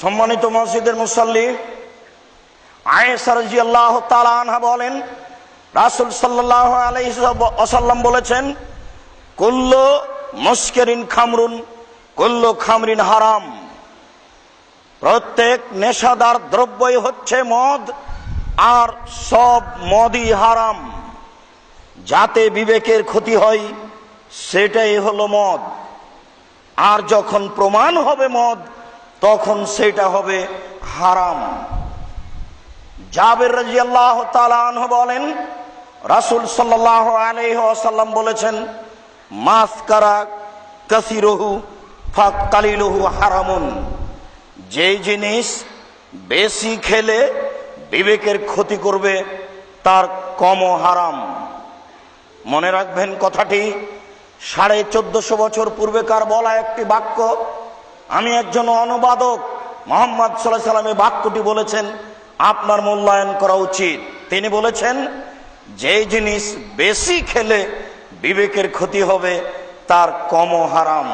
সম্মানিত মসজিদের মুসল্লি আয়েসারজি আল্লাহ তালানহা বলেন, রাসুল সাল্লাহ আলাইসাল্লাম বলেছেন, কুল্ল মুস্কেরিন খামরুন, কুল্ল খামরিন হারাম। প্রত্যেক নেশাদার দ্রব্যই হচ্ছে মদ, আর সব মদই হারাম। যাতে বিবেকের ক্ষতি হয়, সেটাই হলো মদ। আর যখন প্রমাণ হবে মদ তখন সেটা হবে হারাম। জাবের রাজি আল্লাহ বলেন, রাসুল সাল্লাহ আলহাসাল্লাম বলেছেন, মাস কারা কাসিরহু ফাক হারামুন। যেই জিনিস বেশি খেলে বিবেকের ক্ষতি করবে, তার কম হারাম। মনে রাখবেন কথাটি, সাড়ে চোদ্দশো বছর পূর্বেকার বলা একটি বাক্য আমি একজন অনুবাদক। মোহাম্মদ সাল্লাহ সাল্লামে বাক্যটি বলেছেন, আপনার মূল্যায়ন করা উচিত। তিনি বলেছেন যে জিনিস বেশি খেলে বিবেকের ক্ষতি হবে, তার কম হারাম।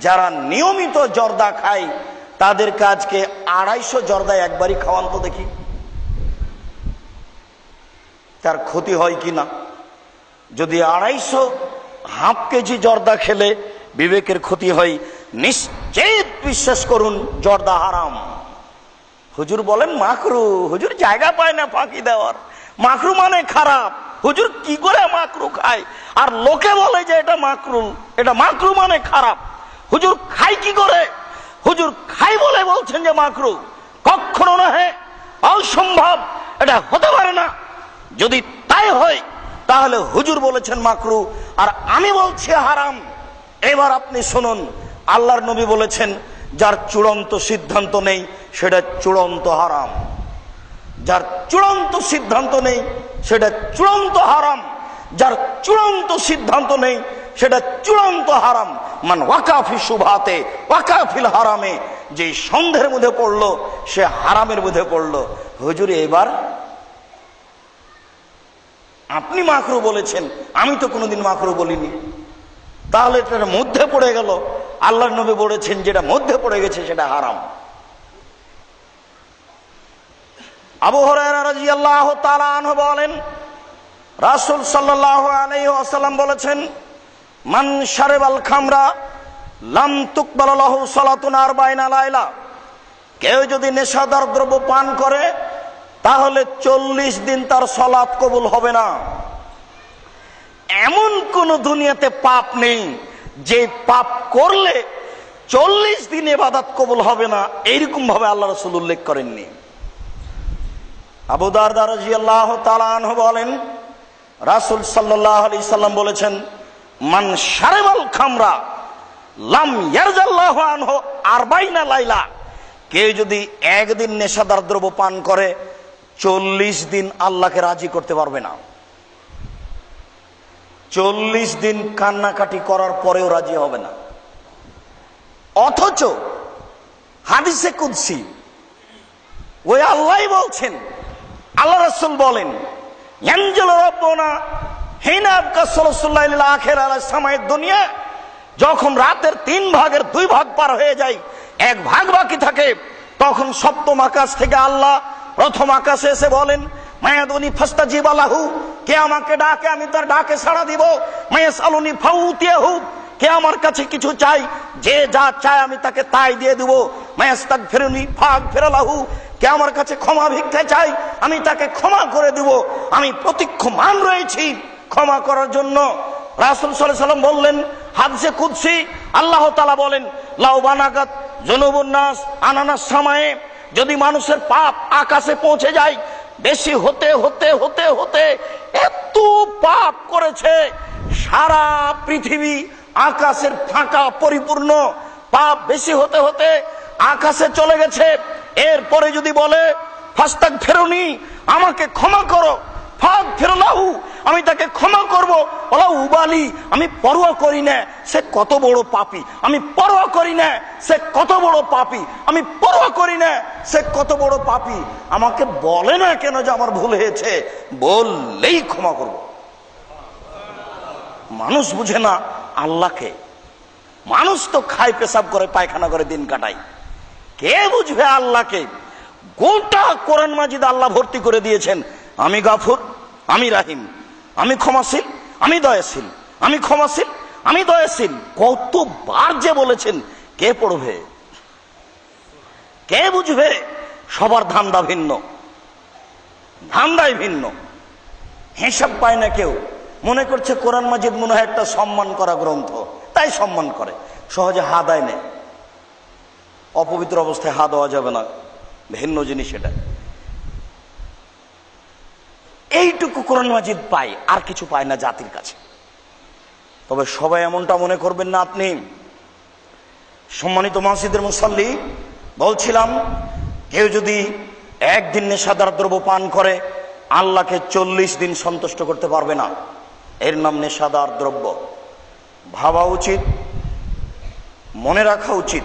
যারা নিয়মিত জর্দা খায়, তাদের কাজকে আড়াইশো জর্দা একবারই খাওয়ান তো দেখি। তার ক্ষতি হয় কি না? যদি আড়াইশো হাফ কেজি জর্দা খেলে বিবেকের ক্ষতি হয় নিশ্চিত বিশ্বাস করুন, জর্দা হারাম। হুজুর বলেন, মাকরু, হুজুর জায়গা পায় না ফাঁকি দেওয়ার। মাকরু মানে খারাপ। হুজুর কি করে মাকরু খায়? আর লোকে বলে যে এটা মাকরু এটা মাকরু মানে খারাপ। হুজুর খাই কি করে? হুজুর খাই বলে বলছেন যে মাকরু। কখনো নহে অসম্ভব, এটা হতে পারে না। যদি তাই হয়, তাহলে হুজুর বলেছেন মাকরু, আর আমি বলছি হারাম। এবার আপনি শুনুন আল্লাহর নবী বলেছেন, যার চূড়ান্ত সিদ্ধান্ত নেই, সেটা চূড়ান্ত হারাম। যার চূড়ান্ত সিদ্ধান্ত নেই, সেটা চূড়ান্ত হারাম। যার চূড়ান্ত সিদ্ধান্ত নেই, সেটা চূড়ান্ত হারাম। মান ওয়াকাফি শুভাতে ওয়াকাফিল হারামে যে সন্দেহের মধ্যে পড়ল, সে হারামের মধ্যে পড়ল। হুজুর, এবার আপনি মাকরু বলেছেন, আমি তো কোনোদিন মাকরু বলিনি। তাহলে এটার মধ্যে পড়ে গেল। আল্লাহ নবী বলেছেন, যেটা মধ্যে পড়ে গেছে সেটা হারাম। আবু হরাজি আল্লাহ তালান বলেন, রাসুল সাল্লাহ আলাই আসাল্লাম বলেছেন, মান সারেবাল খামরা লাম তুকবালহু সালাতুন আর বাইনা লাইলা। কেউ যদি নেশাদার দ্রব্য পান করে, তাহলে চল্লিশ দিন তার সলাৎ কবুল হবে না। এমন কোন দুনিয়াতে পাপ নেই, যে পাপ করলে চল্লিশ দিন এবাদাত কবুল হবে না এইরকম ভাবে আল্লাহ রসুল উল্লেখ করেননি। আবু দারদারজি আল্লাহ তালান বলেন, রাসুল সাল্লাহ আলি সাল্লাম বলেছেন, মান সারেবাল খামরা লাম ইয়ারজাল্লাহ আনহ আরবাইনা লাইলা। কেউ যদি একদিন নেশাদার দ্রব্য পান করে, চল্লিশ দিন আল্লাহকে রাজি করতে পারবে না। চল্লিশ দিন কান্নাকাটি করার পরেও রাজি হবে না। অথচ হাদিসে কুদ্সি, ওই আল্লাহ বলছেন, আল্লাহ রসুল বলেন দুনিয়া। যখন রাতের তিন ভাগের দুই ভাগ পার হয়ে যায়, এক ভাগ বাকি থাকে, তখন সপ্তম আকাশ থেকে আল্লাহ প্রথম আকাশে এসে বলেন মায়াদুনি ফাস্তা কে আমাকে ডাকে, আমি তার ডাকে সাড়া দিব। কে আমার কাছে কিছু যে চায় আমি তাকে তাই দিয়ে দিব। ফেরুনি কে আমার কাছে ক্ষমা ভিক্ষা চাই, আমি তাকে ক্ষমা করে দিব। আমি প্রতীক্ষমান রয়েছি ক্ষমা করার জন্য। রাসুল সাল্লাম বললেন, হাদসে কুদসি, আল্লাহ তালা বলেন, লাউ বানাগাত জনুবুন্নাস আনানাস সময়ে, যদি মানুষের পাপ আকাশে পৌঁছে যায় বেশি হতে হতে হতে হতে এত পাপ করেছে, সারা পৃথিবী আকাশের ফাঁকা পরিপূর্ণ পাপ বেশি হতে হতে আকাশে চলে গেছে। এরপরে যদি বলে ফাস্তাক ফেরুনি আমাকে ক্ষমা করো। আমি তাকে ক্ষমা করব। ওলা উবালি, আমি পরোয়া করি না, সে কত বড় পাপি। আমি পরোয়া করি না, সে কত বড় পাপি। আমি পরোয়া করি না, সে কত বড় পাপি। আমাকে বলে না কেন যে আমার ভুল হয়েছে? বললেই ক্ষমা করব। মানুষ বুঝে না আল্লাহকে। মানুষ তো খায়, পেশাব করে, পায়খানা করে, দিন কাটায়। কে বুঝবে আল্লাহকে? গোটা কোরআন মাজিদ আল্লাহ ভর্তি করে দিয়েছেন। আমি গাফুর। আমি রাহিম, আমি ক্ষমাশীল, আমি দয়াশীল, আমি ক্ষমাশীল, আমি দয়াশীল। কতবার যে বলেছেন, কে পড়বে? কে বুঝবে? সবার ধান্দা ভিন্ন। ধান্দাই ভিন্ন। হিসাব পায় না কেউ। মনে করছে কোরআন মাজিদ মনে হয় একটা সম্মান করা গ্রন্থ। তাই সম্মান করে। সহজে হা দেয় নেই। অপবিত্র অবস্থায় হা দেওয়া যাবে না। ভিন্ন জিনিস এটা। কোরআন মাজিদ পাই আর কিছু পায় না জাতির কাছে। তবে সবাই এমনটা মনে করবেন না আপনি। সম্মানিত মসজিদের মুসল্লি, বলছিলাম, কেউ যদি একদিন নেশাদার দ্রব্য পান করে, আল্লাহকে চল্লিশ দিন সন্তুষ্ট করতে পারবে না। এর নাম নেশাদার দ্রব্য। ভাবা উচিত, মনে রাখা উচিত